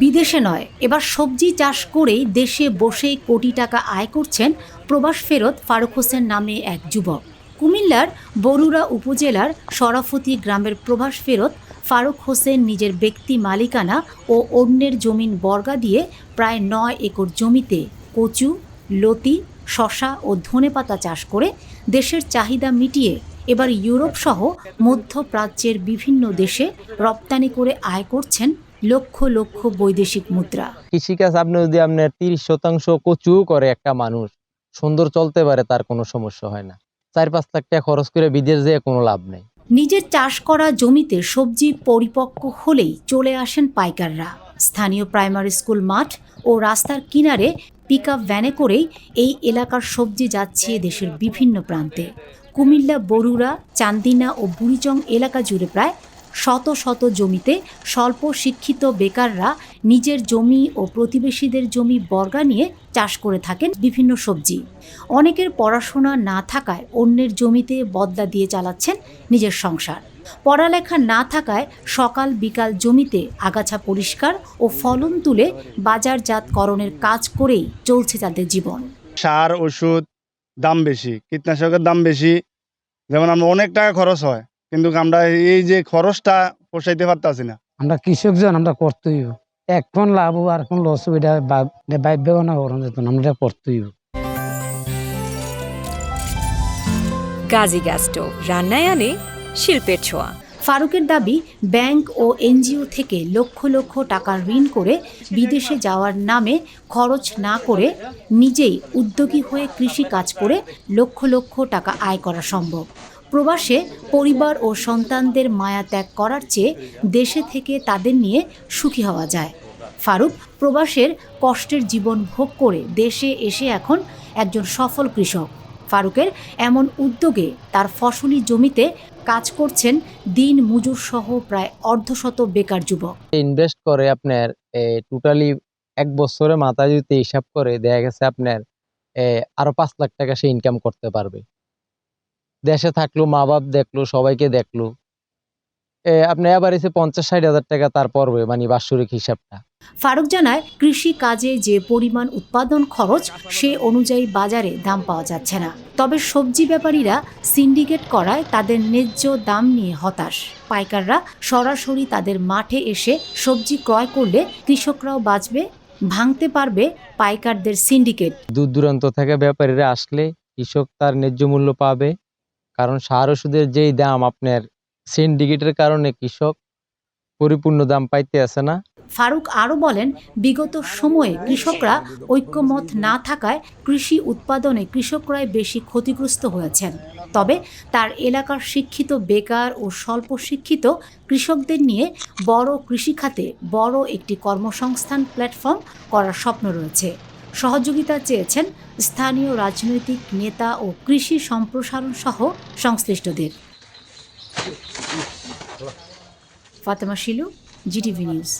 বিদেশে নয়, এবার সবজি চাষ করেই দেশে বসেই কোটি টাকা আয় করছেন প্রবাস ফেরত ফারুক হোসেন নামে এক যুবক। কুমিল্লার বরুড়া উপজেলার সরাফতি গ্রামের প্রবাস ফেরত ফারুক হোসেন নিজের ব্যক্তি মালিকানা ও অন্যের জমিন বর্গা দিয়ে প্রায় নয় একর জমিতে কচু, লতি শশা ও ধনেপাতা চাষ করে দেশের চাহিদা মিটিয়ে এবার ইউরোপ সহ মধ্যপ্রাচ্যের বিভিন্ন দেশে রপ্তানি করে আয় করছেন লক্ষ লক্ষ বৈদেশিক মুদ্রা। কৃষিকাজ আপনি যদি আপনার তিরিশ শতাংশ কচু করে একটা মানুষ সুন্দর চলতে পারে তার কোনো সমস্যা হয় না। চার পাঁচ লাখ টাকা খরচ করে বিদেশ যেয়ে কোনো লাভ নেই। নিজের চাষ করা জমিতে সবজি পরিপক্ক হলেই চলে আসেন পাইকাররা। স্থানীয় প্রাইমারি স্কুল মাঠ ও রাস্তার কিনারে পিক ভ্যানে করেই এই এলাকার সবজি যাচ্ছে দেশের বিভিন্ন প্রান্তে। কুমিল্লা বরুড়া চান্দিনা ও বুড়িচং এলাকা জুড়ে প্রায় শত শত জমিতে স্বল্প শিক্ষিত বেকাররা নিজের জমি ও প্রতিবেশীদের জমি বর্গা নিয়ে চাষ করে থাকেন বিভিন্ন সবজি। অনেকের পড়াশোনা না থাকায় অন্যের জমিতে বদলা দিয়ে চালাচ্ছেন নিজের সংসার। পড়ালেখা না থাকায় সকাল বিকাল জমিতে আগাছা পরিষ্কার ও ফলন তুলে বাজারজাতকরণের কাজ করেই চলছে তাদের জীবন। সার, ওষুধ, দাম বেশি, কীটনাশকের দাম বেশি, যেমন আমরা অনেক টাকা খরচ হয়। কিন্তু আমরা এই যে খরচটা পোষাইতে পারতাছি না। আমরা কৃষকজন আমরা করতেই। এখন লাভ আর এখন লস এটা ভাব্য না করানো যেত আমরা এটা করতেই গাজী গ্যাস স্টোভ রান্নায় আনে শিল্পের ছোঁয়া। ফারুকের দাবি ব্যাংক ও এনজিও থেকে লক্ষ লক্ষ টাকা ঋণ করে বিদেশে যাওয়ার নামে খরচ না করে নিজেই উদ্যোগী হয়ে কৃষি কাজ করে লক্ষ লক্ষ টাকা আয় করা সম্ভব। প্রবাসে পরিবার ও সন্তানদের মায়া ত্যাগ করার চেয়ে দেশে থেকে তাদের নিয়ে সুখী হওয়া যায়। ফারুক প্রবাসের কষ্টের জীবন ভোগ করে দেশে এসে এখন একজন সফল কৃষক। ফারুকের এমন উদ্যোগে তার ফসলি জমিতে কাজ করছেন দিন মজুর সহ প্রায় অর্ধশত বেকার যুবক। ইনভেস্ট করে আপনার টোটালি এক বছরে মাথায় যদি হিসাব করে, দেখা গেছে আপনার আরও পাঁচ লাখ টাকা সে ইনকাম করতে পারবে। দেশে থাকল মা বাপ দেখল সবাইকে দেখল। আপনি এবার এসে পঞ্চাশ ষাট হাজার টাকা তার পড়বে মানে বাৎসরিক হিসাবটা। ফারুক জানায় কৃষি কাজে যে পরিমাণ উৎপাদন খরচ সে অনুযায়ী বাজারে দাম পাওয়া যাচ্ছে না। তবে সবজি ব্যাপারীরা সিন্ডিকেট করায় তাদের ন্যায্য দাম নিয়ে হতাশ। পাইকাররা সরাসরি তাদের মাঠে এসে সবজি ক্রয় করলে কৃষকরাও বাঁচবে ভাঙতে পারবে পাইকারদের সিন্ডিকেট দূর দূরান্ত থেকে ব্যাপারীরা আসলে কৃষক তার ন্যায্য মূল্য পাবে। কারণ সার ওষুধের যেই দাম আপনার সিন্ডিকেটের কারণে কৃষক পরিপূর্ণ দাম পাইতে আসে না। ফারুক আরও বলেন, বিগত সময়ে কৃষকরা ঐক্যমত না থাকায় কৃষি উৎপাদনে কৃষকরাই বেশি ক্ষতিগ্রস্ত হয়েছেন। তবে তার এলাকার শিক্ষিত, বেকার ও স্বল্প শিক্ষিত কৃষকদের নিয়ে বড় কৃষিখাতে বড় একটি কর্মসংস্থান প্ল্যাটফর্ম করার স্বপ্ন রয়েছে। সহযোগিতা চেয়েছেন স্থানীয় রাজনৈতিক নেতা ও কৃষি সম্প্রসারণ সহ সংশ্লিষ্টদের। Fatema Shilu GTV news.